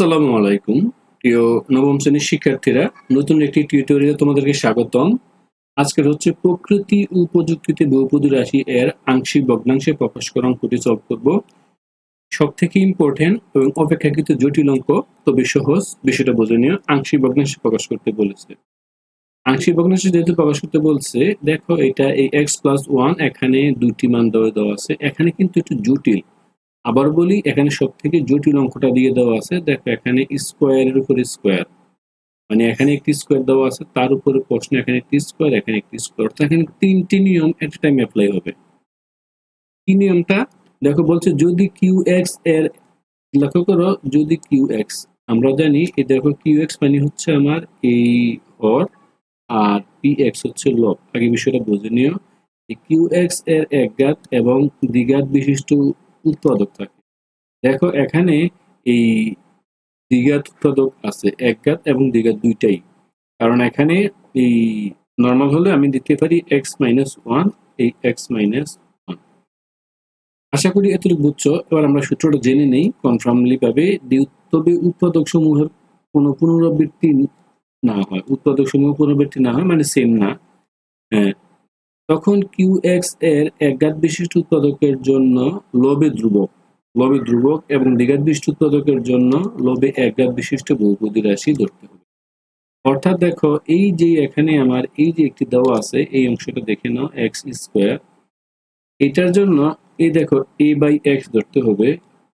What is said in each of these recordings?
আসসালামু আলাইকুম, প্রিয় নবম শ্রেণির শিক্ষার্থীরা। নতুন একটি টিউটোরিয়ালে তোমাদেরকে স্বাগতম। আজকের হচ্ছে প্রকৃতি ও প্রযুক্তিতে বহুপদী রাশি এর আংশিক ভগ্নাংশে প্রকাশ করা অঙ্কটি সলভ করব। সব থেকে ইম্পর্টেন্ট এবং অপেক্ষাকৃত জটিল অঙ্ক, তবে সহজ, বিষয়টা বোঝে নিয়ে আংশিক ভগ্নাংশে প্রকাশ করতে বলেছে। আংশিক ভগ্নাংশে যেহেতু প্রকাশ করতে বলছে, দেখো এটা এই এক্স প্লাস ওয়ান এখানে দুটি মান দেওয়া দেওয়া আছে। এখানে কিন্তু একটু জটিল। আবার বলি, এখানে সব থেকে জটিল অঙ্কটা দিয়ে দেওয়া আছে। দেখো, এখানে স্কোয়ারের উপরে স্কোয়ার মানে এখানে একটি স্কোয়ার দেওয়া আছে, তার উপরে প্রশ্ন, এখানে একটি স্কোয়ার এখানে একটি স্কোয়ার অর্থাৎ এখানে তিনটি নিয়ম এট টাইম অ্যাপ্লাই হবে। কি নিয়মটা? দেখো, বলছে যদি কিউ এক্সের, লক্ষ্য করো, যদি কিউ এক্স আমরা জানি এই দেখো কিউ এক্স মানে হচ্ছে আমার এই হর, আর পি এক্স হচ্ছে লব। আগে বিষয়টা বুঝে নিও। কিউ এক্সের একঘাত এবং দ্বিঘাত বিশিষ্ট উৎপাদক থাকে। দেখো, এখানে এই দ্বিঘাত উৎপাদক আছে একঘাত এবং দ্বিঘাত দুইটাই। কারণ এখানে এই নর্মাল হলে আমি দিতে পারি এক্স মাইনাস ওয়ান এই এক্স মাইনাস ওয়ান আশা করি এতটুকু বুঝছ। এবার আমরা সূত্রটা জেনে নেই কনফার্মলি ভাবে তবে উৎপাদক সমূহের কোনো পুনরাবৃত্তি না হয়। উৎপাদক সমূহ পুনরাবৃত্তি না হয় মানে সেম না। হ্যাঁ তখন কিউ এক্সের একঘাত বিশিষ্ট উৎপাদকের জন্য লবে ধ্রুবক লবে ধ্রুবক এবং দ্বিঘাত বিশিষ্ট উৎপাদকের জন্য লবে একঘাত বিশিষ্ট বহুপদী রাশি ধরতে হবে। অর্থাৎ দেখো, এই যে এখানে আমার এই যে একটি দেওয়া আছে, এই অংশটা দেখে নাও এক্স স্কোয়ার এটার জন্য এই দেখো এ বাই এক্স ধরতে হবে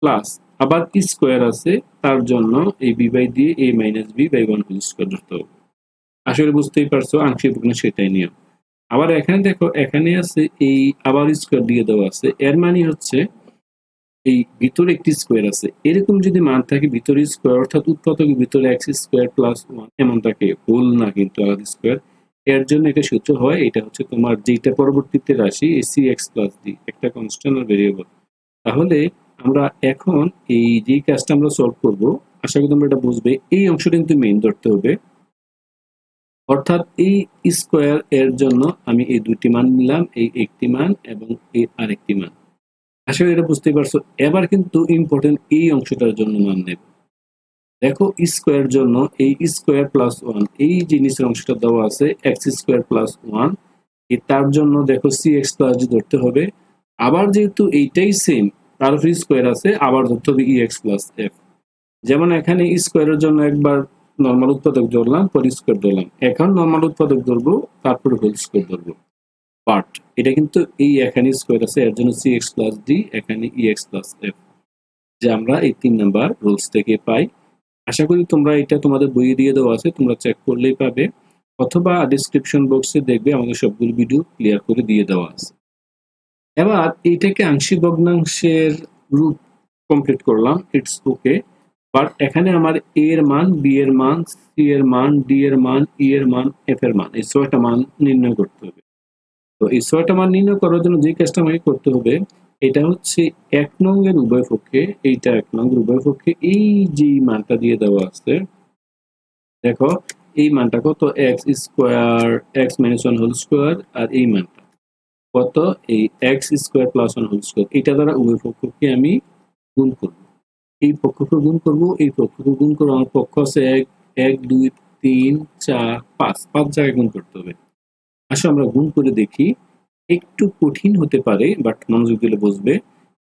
প্লাস আবার স্কোয়ার আছে, তার জন্য এই বি বাই দিয়ে A minus B by one whole square ধরতে হবে। আসলে বুঝতেই পারছ, আংশিক সেটাই নিয়ম। আবার এখানে দেখো, এখানে আছে এই আবার স্কোয়ার দিয়ে দেওয়া আছে। এর মানে হচ্ছে এই ভিতরে একটি স্কোয়ার আছে। এরকম যদি মান থাকে, ভিতরে স্কোয়ার অর্থাৎ উৎপাদকের ভিতরে এক্স স্কোয়ার প্লাস ওয়ান এমন থাকে হোল না কিন্তু আলাদা স্কোয়ার এর জন্য একটা সূত্র হয়, এটা হচ্ছে তোমার যেটা পরবর্তীতে রাশি সি এক্স প্লাস ডি একটা কনস্ট্যান্ট আর ভেরিয়েবল তাহলে আমরা এখন এই যে কাজটা আমরা সলভ করব, আশা করি তোমরা এটা বুঝবে। এই অংশটা কিন্তু মেইন ধরতে হবে। অর্থাৎ এই স্কোয়ার এর জন্য আমি এই দুটি মান নিলাম, এই একটি মান এবং এই আরেকটি মান। আসলে এটা বুঝতে পারছ। এবার কিন্তু ইম্পর্টেন্ট এই অংশটার জন্য মান নেব। দেখো, স্কোয়ার জন্য এই স্কোয়ার প্লাস ওয়ান এই জিনিসের অংশটা দেওয়া আছে এক্স স্কোয়ার প্লাস ওয়ান তার জন্য দেখো সি এক্স প্লাস জি ধরতে হবে। আবার যেহেতু এইটাই সেম তার স্কোয়ার আছে, আবার ধরতে হবে ই এক্স প্লাস এফ যেমন এখানে স্কোয়ারের জন্য একবার নর্মাল উৎপাদক ধরলাম পরে স্কোয়ার ধরলাম। এখন নর্মাল উৎপাদক ধরবো, তারপরে হোল স্কোয়ার ধরবো। বাট এটা কিন্তু এই এখানে স্কোয়ার আছে, এর জন্য সি এক্স প্লাস ডি এখানে ই এক্স প্লাস এফ যে আমরা এই তিন নাম্বার রুলস থেকে পাই। আশা করি তোমরা এটা তোমাদের বইয়ে দিয়ে দেওয়া আছে, তোমরা চেক করলেই পাবে। অথবা ডিসক্রিপশন বক্সে দেখবে আমাদের সবগুলো ভিডিও ক্লিয়ার করে দিয়ে দেওয়া আছে। এবার এইটাকে আংশিক ভগ্নাংশের রূপ কমপ্লিট করলাম ইটস ওকে বাট এখানে আমার এ এর মান বি এর মান সি এর মান ডি এর মান ই এর মান এফ এর মান, এই ছয়টা মান নির্ণয় করতে হবে। তো এই ছয়টা মান নির্ণয় করার জন্য যে কাজটা আমাকে করতে হবে, এটা হচ্ছে এক নং এর উভয় পক্ষে, এইটা এক নং উভয় পক্ষে, এই যে মানটা দিয়ে দেওয়া আছে, দেখো, এই মানটা কত? X square x minus one whole square আর এই মানটা কত? এই x square plus one whole square এটা দ্বারা উভয় পক্ষকে আমি গুণ করব। এই পক্ষকে গুণ করব, এই পক্ষকে গুণ করব আমার পক্ষ আছে এক এক, দুই, তিন, চার, পাঁচ। পাঁচ জায়গায় গুণ করতে হবে। আসলে আমরা গুণ করে দেখি। একটু কঠিন হতে পারে বাট মনোযোগ দিলে বুঝবে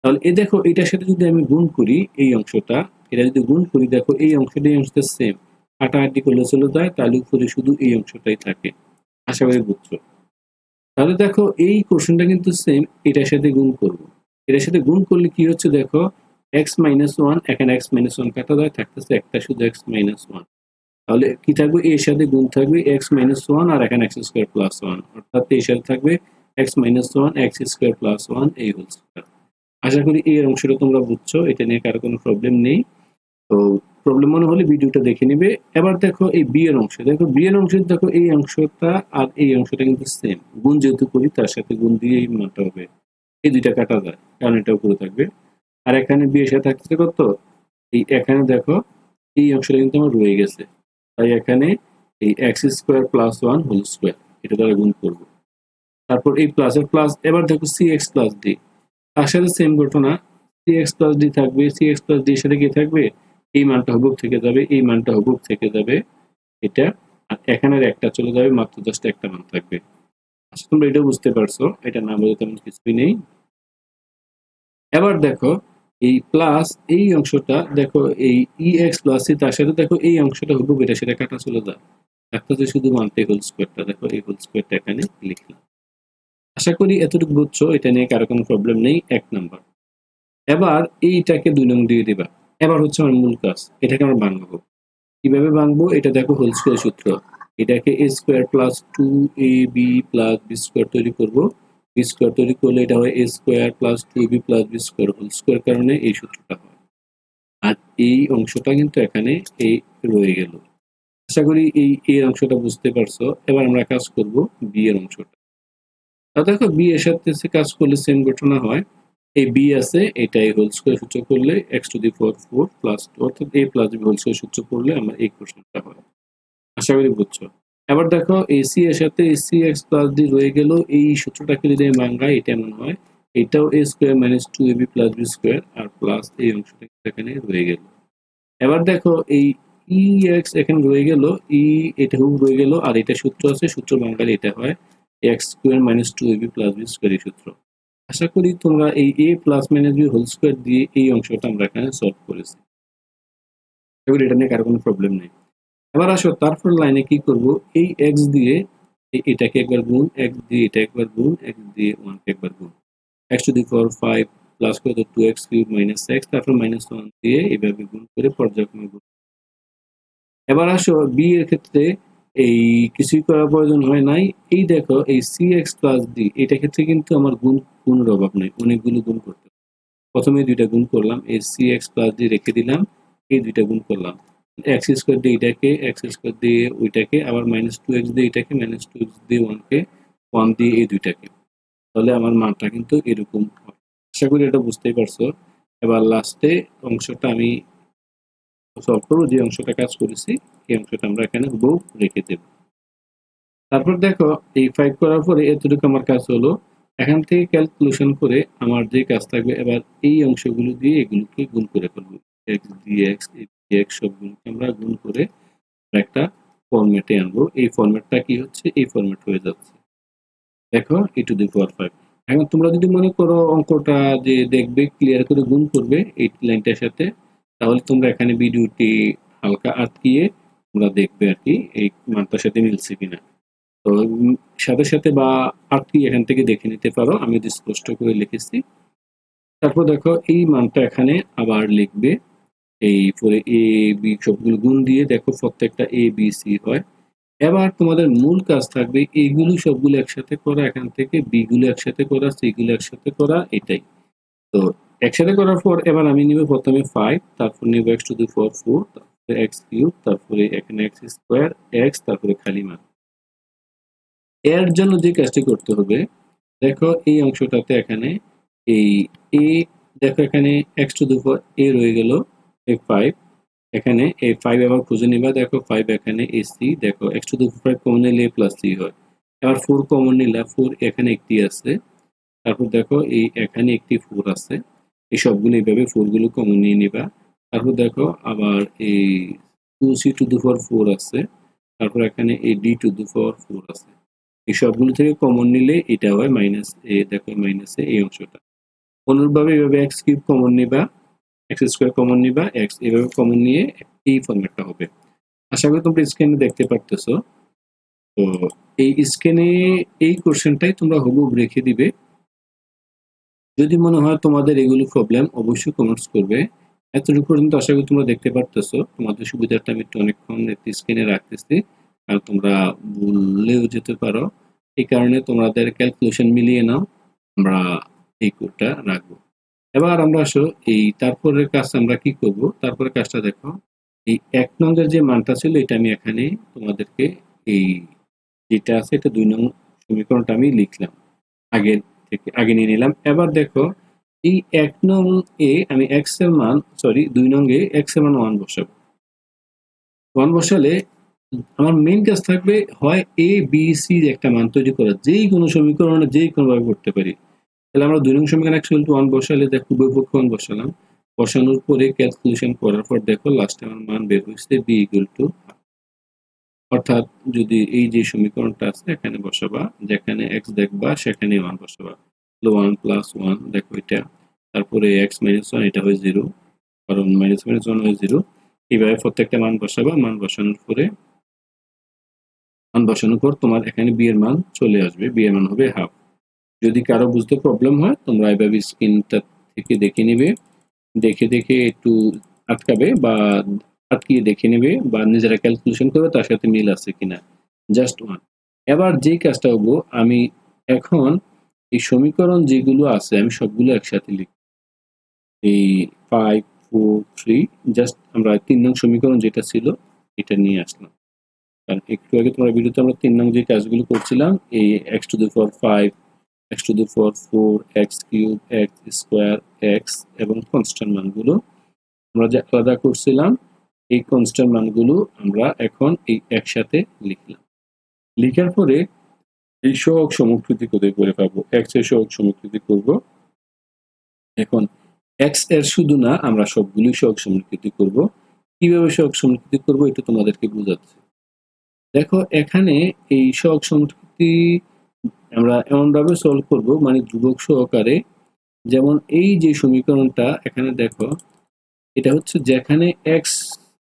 তাহলে এ দেখো, এটার সাথে যদি আমি গুণ করি এই অংশটা, এটা যদি গুণ করি, দেখো এই অংশটা এই অংশটা সেম হাঁটাহাঁটি করলে চলে যায়, তাহলে উপরে শুধু এই অংশটাই থাকে। আশা করি বুঝছ? তাহলে দেখো, এই কোশ্চেনটা কিন্তু সেম এটার সাথে গুণ করব। এটার সাথে গুণ করলে কি হচ্ছে দেখো এক্স মাইনাস ওয়ান এখানে এক্স মাইনাস ওয়ান কাটা যায় থাকতেছে একটা শুধু এক্স মাইনাস ওয়ান তাহলে কি থাকবে? এর সাথে গুণ থাকবে এক্স মাইনাস ওয়ান আর এখানে এক্স স্কোয়ার প্লাস ওয়ান অর্থাৎ এর সাথে থাকবে x minus one x square plus one এই হোল স্কোয়ার আশা করি এই অংশটা তোমরা বুঝছ, এটা নিয়ে কারও কোনো প্রবলেম নেই। তো প্রবলেম মনে হলে ভিডিওটা দেখে নিবে। এবার দেখো এই বি এর অংশ। দেখো বি এর অংশ দেখো এই অংশটা আর এই অংশটা কিন্তু সেম গুণ যেহেতু করি, তার সাথে গুণ দিয়ে এই মানটা হবে। এই দুইটা কাটা যায়, কারণ এটা উপরে থাকবে। আর এখানে বি সাথে থাকছে কত? এই এখানে দেখো, এই অংশটা কিন্তু আমার রয়ে গেছে। তাই এখানে এই x square plus one whole square এটা দ্বারা গুণ করব। তারপর এই প্লাসের প্লাস এবার দেখো সি এক্স প্লাস ডি তার সাথে সেম ঘটনা সি এক্স প্লাস ডি থাকবে সি এক্স প্লাস ডি সাথে কি থাকবে? এই মানটা হুবুক থেকে যাবে, এই মানটা হুবুক থেকে যাবে, এটা, আর এখানের একটা চলে যাবে, মাত্র জাস্ট একটা মান থাকবে। আচ্ছা তোমরা এটা বুঝতে পারছ, এটা না বোঝা তেমন কিছুই নেই। এবার দেখো এই প্লাস এই অংশটা দেখো, এই ই এক্স প্লাস সি তার সাথে দেখো এই অংশটা হুবুক এটা সেটা কাটা চলে যায়। একটা যে শুধু মানতে হোল স্কোয়ারটা দেখো এই হোল স্কোয়ারটা এখানে লিখলাম। আশা করি এতটুকু বুঝছ, এটা নিয়ে কারও কোনো প্রবলেম নেই, এক নাম্বার এবার এইটাকে দুই নং দিয়ে দিবা। এবার হচ্ছে আমার মূল কাজ, এটাকে আমরা ভাঙবো। কীভাবে ভাঙবো? এটা দেখো হোল স্কোয়ার সূত্র। এটাকে A square plus two A B plus B square তৈরি করব। বি স্কোয়ার তৈরি করলে এটা হয় A square plus two B plus B square whole square কারণে এই সূত্রটা হয়। আর এই অংশটা কিন্তু এখানে এই রয়ে গেল। আশা করি এই এর অংশটা বুঝতে পারছ। এবার আমরা কাজ করব বি এর অংশটা। তা দেখো বি এর সাথে কাজ করলে সেম ঘটনা হয়। এই বি আছে, এটাই হোল স্কোয়ার সূত্র করলে x to the four four plus two অর্থাৎ A plus B whole square সূত্র করলে আমার এই কোশ্চেনটা হয়। আশা করি বুঝছ। এবার দেখো এসি এর সাথে এসি এক্স প্লাস ডি রয়ে গেল। এই সূত্রটাকে যদি আমি ভাঙাই এটা এমন হয়, এটাও A square minus two A B plus B square R plus এই অংশটা এখানে রয়ে গেল। এবার দেখো, এই ই এক্স এখানে রয়ে গেল ই এটা হুক রয়ে গেল, আর এটা সূত্র আছে, সূত্র বাঙালি এটা হয় x square minus two A B plus B square এই সূত্র। আশা করি তোমরা এই A plus minus B whole square দিয়ে এই অংশটা আমরা এখানে সলভ করেছি। এবার এটা নিয়ে কারও কোনো প্রবলেম নেই। এবার আসো, তারপর লাইনে কি করব? এই এক্স দিয়ে এটাকে একবার গুণ এক্স দিয়ে এটা একবার গুণ এক্স দিয়ে ওয়ানকে একবার গুণ। X to the four five plus করে তো two x cube minus x তারপর মাইনাস ওয়ান দিয়ে এইভাবে গুণ করে পর্যায়ক্রমে গুণ। এবার আসো বি এর ক্ষেত্রে এই কিছুই করার প্রয়োজন হয় নাই। এই দেখো, এই সি এক্স প্লাস ডি এটা ক্ষেত্রে কিন্তু আমার গুণ, গুণের অভাব নেই, অনেকগুলো গুণ করতে প্রথমে দুইটা গুণ করলাম, এই সি এক্স প্লাস ডি রেখে দিলাম, এই দুইটা গুণ করলাম। এক্স স্কোয়ার দিয়ে এটাকে এক্স স্কোয়ার দিয়ে ওইটাকে আবার মাইনাস টু এক্স দিয়ে এটাকে মাইনাস টু এক্স দিয়ে ওয়ানকে ওয়ান দিয়ে এই দুইটাকে তাহলে আমার মানটা কিন্তু এরকম হয়। আশা করি এটা বুঝতেই পারছ। এবার লাস্টে অংশটা আমি সলভ করব, যে অংশটা কাজ করেছি, এই অংশটা আমরা এখানে বউ রেখে দেব। তারপর দেখো, এই ফাইভ করার পরে এতটুকু আমার কাজ হলো। এখান থেকে ক্যালকুলেশন করে আমার যে কাজ থাকবে, এবার এই অংশগুলো দিয়ে এগুলোকে গুণ করে ফেলব। এক্স ডি এক্স এক্স সবগুলোকে আমরা গুণ করে একটা ফরম্যাটে আনব। এই ফরম্যাটটা কি হচ্ছে? এই ফরম্যাট হয়ে যাচ্ছে। দেখো ই টু দি পাওয়ার ফাইভ এখন তোমরা যদি মনে করো অঙ্কটা যে দেখবে ক্লিয়ার করে গুণ করবে এই লাইনটার সাথে, তাহলে তোমরা এখানে ভিডিওটি হালকা আটকিয়ে তোমরা দেখবে আর কি, এই মানটার সাথে মিলছে কিনা। তো সাথে সাথে বা আটকিয়ে এখান থেকে দেখে নিতে পারো, আমি স্পষ্ট করে লিখেছি। তারপর দেখো, এই মানটা এখানে আবার লিখবে। এই পরে এ বি সবগুলো গুণ দিয়ে দেখো প্রত্যেকটা এ বি সি হয়। এবার তোমাদের মূল কাজ থাকবে এইগুলো সবগুলো একসাথে করা, এখান থেকে বি গুলো একসাথে করা সি গুলো একসাথে করা, এটাই। তো একসাথে করার পর এবার আমি নিব প্রথমে ফাইভ তারপর নিব x to the four four তারপরে এক্স কিউব তারপরে এখানে এক্স স্কোয়ার এক্স তারপরে খালি মান। এর জন্য যে কাজটি করতে হবে, দেখো এই অংশটাতে এখানে এই এ দেখো এখানে এক্স টু দি ফোর এ রয়ে গেল। এ ফাইভ এখানে এই ফাইভ আবার খুঁজে নিবা। দেখো ফাইভ এখানে এ সি দেখো এক্স টু ফাইভ কমন নিলে এ প্লাস সি হয়। এবার ফোর কমন নিলা ফোর এখানে একটি আছে। তারপর দেখো এই এখানে একটি ফোর আছে। এই সবগুলো এইভাবে ফোরগুলো কমন নিয়ে নিবা। তারপর দেখো আবার এই two C to the four four আছে। তারপর এখানে এই D to the four four আছে। এই সবগুলো থেকে কমন নিলে এটা হয় মাইনাস এ দেখো মাইনাস এই অংশটা। অনুরূপভাবে এইভাবে এক্স কিউব কমন নিবা। এক্স স্কোয়ার কমন নিবা এক্স এভাবে কমন নিয়ে এই ফর্মেটটা হবে। আশা করি তোমরা স্ক্রিনে দেখতে পারতেছো। তো এই স্ক্রিনে এই কোশ্চেনটাই তোমরা হুবহুব রেখে দিবে। যদি মনে হয় তোমাদের এগুলো প্রবলেম অবশ্যই কমেন্টস করবে। এতটুকু পর্যন্ত আশা করি তোমরা দেখতে পারতেছো। তোমাদের সুবিধাটা আমি একটু অনেকক্ষণ স্ক্রিনে রাখতেছি। আর তোমরা ভুললেও যেতে পারো। এই কারণে তোমাদের ক্যালকুলেশন মিলিয়ে নাও। আমরা এই কোডটা রাখব। এবার আমরা আসো, এই তারপরের কাজটা আমরা কি করব? তারপরে কাজটা দেখো। এই এক নম্বরের যে মানটা ছিল, এটা আমি এখানে তোমাদেরকে এই যেটা আছে, এটা দুই নং সমীকরণটা আমি লিখলাম। আগে থেকে, আগে নিয়ে নিলাম। এবার দেখো, এই এক নং এ আমি এক্সের মান সরি দুই নং এ এক্সের মান ওয়ান বসাবো। ওয়ান বসালে আমার মেইন কাজ থাকবে, হয় এ বি সি একটা মান তৈরি করা। যেই কোনো সমীকরণে যেই কোনোভাবে করতে পারি। তাহলে আমরা দুই নং সমীকরণ এক্স টু ওয়ান বসালে দেখো উভয় পক্ষ ওয়ান বসালাম। বসানোর পরে ক্যালকুলেশন করার পর দেখো লাস্টে আমার মান বের হয়েছে বি ইকুয়াল টু অর্থাৎ যদি এই যে সমীকরণটা আছে, এখানে বসাবা, যেখানে এক্স দেখবা, সেখানে ওয়ান বসাবা। ওয়ান প্লাস ওয়ান দেখো এটা। তারপরে এক্স মাইনাস ওয়ান এটা হয় জিরো কারণ মাইনাস মাইনাস ওয়ান হয় জিরো এইভাবে প্রত্যেকটা মান বসাবা। মান বসানোর পরে, মান বসানোর পর তোমার এখানে বি এর মান চলে আসবে। বি এর মান হবে হাফ যদি কারও বুঝতে প্রবলেম হয় তোমরা এইভাবে স্ক্রিনটা থেকে দেখে নেবে দেখে দেখে একটু আটকাবে বা আটকিয়ে দেখে নেবে বা নিজেরা ক্যালকুলেশন করবে তার সাথে মিল আছে কিনা। জাস্ট ওয়ান এবার যেই কাজটা হব আমি এখন এই সমীকরণ যেগুলো আছে আমি সবগুলো একসাথে লিখব। এই ফাইভ ফোর থ্রি জাস্ট আমরা তিন নং সমীকরণ যেটা ছিল এটা নিয়ে আসলাম। কারণ একটু আগে তোমরা ভিডিওতে আমরা তিন নং যে কাজগুলো করছিলাম এই x to the four five x to the four four x cube x square x এবং কনস্ট্যান্ট মানগুলো আমরা যে আলাদা করছিলাম, এই কনস্ট্যান্ট মানগুলো আমরা এখন এই একসাথে লিখলাম। লিখার পরে এই সহগ সমকৃতি কোথায় করে পাবো? এক্সের সহগ সমকৃতি করব। এখন এক্সের শুধু না, আমরা সবগুলোই সহগ সমকৃতি করব। কীভাবে সহগ সমকৃতি করব এটা তোমাদেরকে বোঝাচ্ছি। দেখো, এখানে এই সহগ সমকৃতি আমরা এমনভাবে সলভ করব মানে ধ্রুবক সহকারে। যেমন এই যে সমীকরণটা এখানে দেখো, এটা হচ্ছে যেখানে এক্স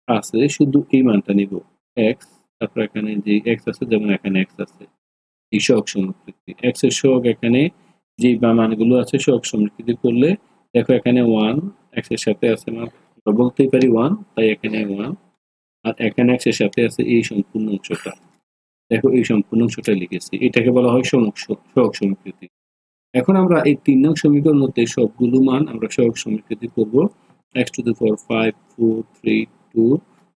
আছে, শুধু এই মানটা নিব। এক্স তারপর এখানে যে এক্স আছে, যেমন এখানে এক্স আছে, এই সহগ সমকৃতি। এক্সের সহগ এখানে যে মানগুলো আছে, সহগ সমকৃতি করলে, দেখো এখানে ওয়ান এক্সের সাথে আছে বলতেই পারি ওয়ান তাই এখানে ওয়ান আর এখানে এক্সের সাথে আছে এই সম্পূর্ণ অংশটা। দেখো এই সম্পূর্ণ অংশটা লিখেছি। এটাকে বলা হয় সমক সহগ সমকৃতি। এখন আমরা এই তিন নং সমীকরণ মধ্যে সবগুলো মান আমরা সহগ সমকৃতি করব। X to the four five four three two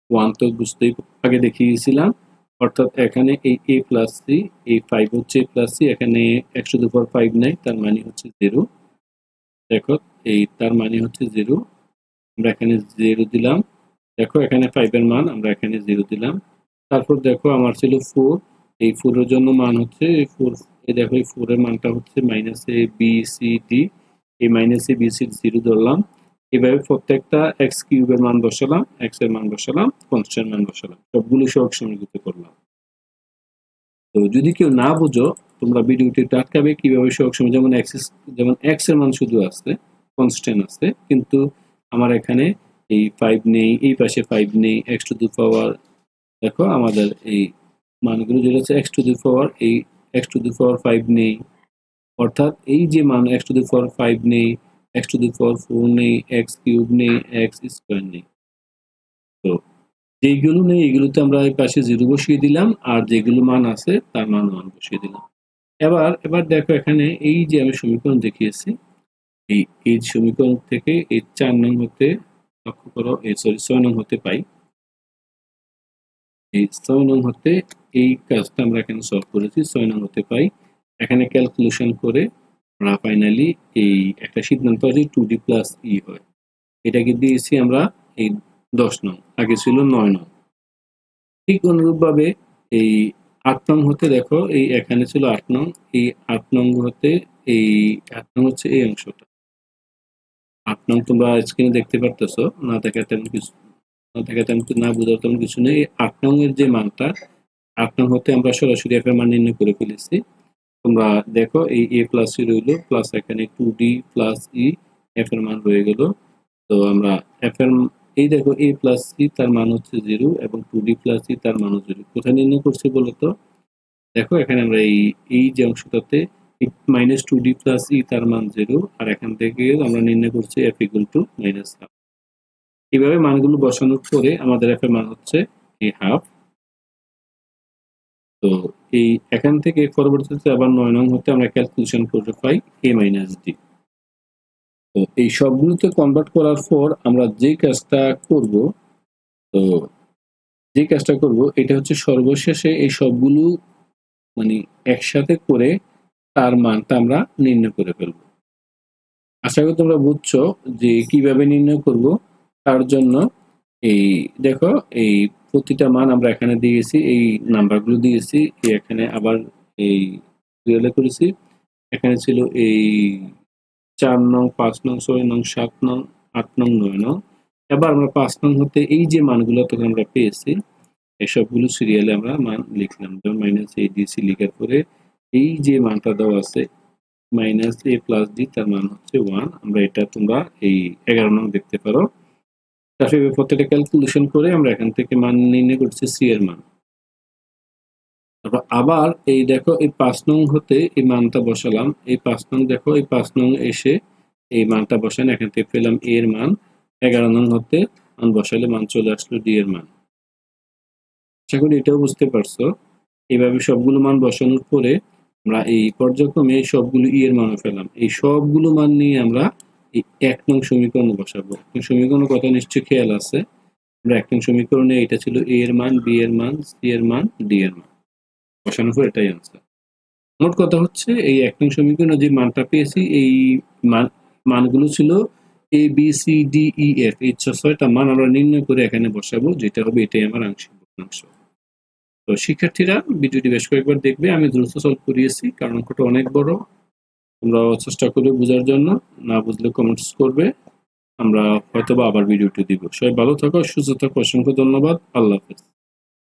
one তো বুঝতেই আগে দেখিয়েছিলাম। অর্থাৎ এখানে এই এ প্লাস সি এই ফাইভ হচ্ছে এ প্লাস সি এখানে x to the four five নাই, তার মানে হচ্ছে জিরো দেখো, এই তার মানে হচ্ছে জিরো আমরা এখানে জিরো দিলাম। দেখো, এখানে ফাইভের মান, আমরা এখানে জিরো দিলাম। তারপর দেখো আমার ছিল ফোর এই ফোরের জন্য মান হচ্ছে এই ফোর দেখো এই ফোরের মানটা হচ্ছে minus A B C D এই minus A B C zero ধরলাম। এভাবে প্রত্যেকটা এক্স কিউবের মান বসালাম এক্সের মান বসালাম কনস্ট্যান্ট মান বসালাম সবগুলো সহগ সমীকৃত করলাম। তো যদি কেউ না বুঝো, তোমরা ভিডিওটি একটু আটকাবে কীভাবে সহগ সময় যেমন এক্সিস যেমন এক্সের মান শুধু আছে কনস্ট্যান্ট আছে কিন্তু আমার এখানে এই ফাইভ নেই, এই পাশে ফাইভ নেই এক্স টু দি পাওয়ার দেখো, আমাদের এই মানগুলো যেটা হচ্ছে এক্স টু দি পাওয়ার এই x to the power five নেই। অর্থাৎ এই যে মান x to the power five নেই x to the power four নেই এক্স কিউব নেই এক্স স্কোয়ার নেই। তো যেইগুলো নেই, এগুলোতে আমরা এই পাশে জিরো বসিয়ে দিলাম, আর যেগুলো মান আছে, তার মান ওয়ান বসিয়ে দিলাম। এবার এবার দেখো এখানে এই যে আমি সমীকরণ দেখিয়েছি, এই এই সমীকরণ থেকে এই চার নং হতে লক্ষ্য করো, এই সরি ছয় নং হতে পাই। এই ছয় নং হতে এই কাজটা আমরা এখানে সলভ করেছি, ছয় নং হতে পাই। এখানে ক্যালকুলেশন করে আমরা ফাইনালি এই একটা সিদ্ধান্ত আছে টু ডি প্লাস ই হয়। এটাকে দিয়েছি আমরা এই দশ নং, আগে ছিল নয় নং। ঠিক অনুরূপভাবে এই আট নং হতে দেখো, এই এখানে ছিল আট নং, এই আট নং হতে এই আট নং হচ্ছে এই অংশটা। আট নং তোমরা স্ক্রিনে দেখতে পারতেছো, না দেখা তেমন কিছু দেখা তেমন না বোঝার তেমন কিছু নেই। আট নং এর যে মানটা, আট নং হতে আমরা সরাসরি এফ এর মান নির্ণয় করে ফেলেছি। তোমরা দেখো, এই এ প্লাস ই রইল প্লাস এখানে two D plus E F এর মান রয়ে গেল। তো আমরা এফ এর, এই দেখো এ প্লাস সি তার মান হচ্ছে জিরো এবং টু ডি প্লাস ই তার মান জিরো কোথায় নির্ণয় করছি বলতো? দেখো, এখানে আমরা এই এই যে অংশটাতে minus two D plus E তার মান জিরো আর এখান থেকে আমরা নির্ণয় করছি F equal to minus half এইভাবে মানগুলো বসানোর পরে আমাদের এফ এর মান হচ্ছে এই হাফ তো এই এখান থেকে পরবর্তীতে আবার নয় নং হতে আমরা ক্যালকুলেশন করে পাই এ মাইনাস ডি তো এই সবগুলোতে কনভার্ট করার পর আমরা যে কাজটা করব, তো যে কাজটা করব, এটা হচ্ছে সর্বশেষে এই সবগুলো মানে একসাথে করে তার মানটা আমরা নির্ণয় করে ফেলব। আশা করি তোমরা বুঝছ যে কীভাবে নির্ণয় করব। তার জন্য এই, দেখো, এই প্রতিটা মান আমরা এখানে দিয়েছি, এই নাম্বারগুলো দিয়েছি এখানে আবার এই রিয়েলে করেছি। এখানে ছিল এই চার নং, পাঁচ নং, ছয় নং, সাত নং, আট নং, নয় নং। এবার আমরা পাঁচ নং হতে এই যে মানগুলো তখন আমরা পেয়েছি, এই সবগুলো সিরিয়ালে আমরা মান লিখলাম। যেমন মাইনাস এ ডিসি লিখার পরে এই যে মানটা দেওয়া আছে মাইনাস এ প্লাস ডি তার মান হচ্ছে ওয়ান আমরা এটা তোমরা এই এগারো নং দেখতে পারো। তারপরে প্রত্যেকটা ক্যালকুলেশন করে আমরা এখান থেকে মান নির্ণয় করছি সি এর মান। তারপর আবার এই দেখো, এই পাঁচ নং হতে এই মানটা বসালাম। এই পাঁচ নং দেখো, এই পাঁচ নং এসে এই মানটা বসান, এখান থেকে পেলাম এ এর মান। এগারো নং হতে মান বসালে মান চলে আসলো ডি এর মান। আশা করি এটাও বুঝতে পারছ। এইভাবে সবগুলো মান বসানোর পরে আমরা এই পর্যায়ক্রমে সবগুলো ই এর মান ফেলাম এই সবগুলো মান নিয়ে আমরা এক নং সমীকরণ বসাবো। সমীকরণের কথা নিশ্চয়ই খেয়াল আছে? আমরা এক নং সমীকরণে এটা ছিল এ এর মান বি এর মান সি এর মান ডি এর মান। বসানোর পর এটাই আনসার মোট কথা হচ্ছে, এই এক নং সমীকরণে যে মানটা পেয়েছি, এই মান মানগুলো ছিল A B C D E F এই ছয়টা মান আমরা নির্ণয় করে এখানে বসাবো, যেটা হবে এটাই আমার আংশিক ভগ্নাংশ তো শিক্ষার্থীরা, ভিডিওটি বেশ কয়েকবার দেখবে, আমি দ্রুত সলভ করিয়েছি, কারণ অঙ্কটা অনেক বড়। তোমরা চেষ্টা করি বোঝার জন্য। না বুঝলে কমেন্টস করবে। আমরা হয়তোবা আবার ভিডিওটি দিব। সবাই ভালো থাকো, সুস্থ থাকো, অসংখ্য ধন্যবাদ। আল্লাহ হাফেজ।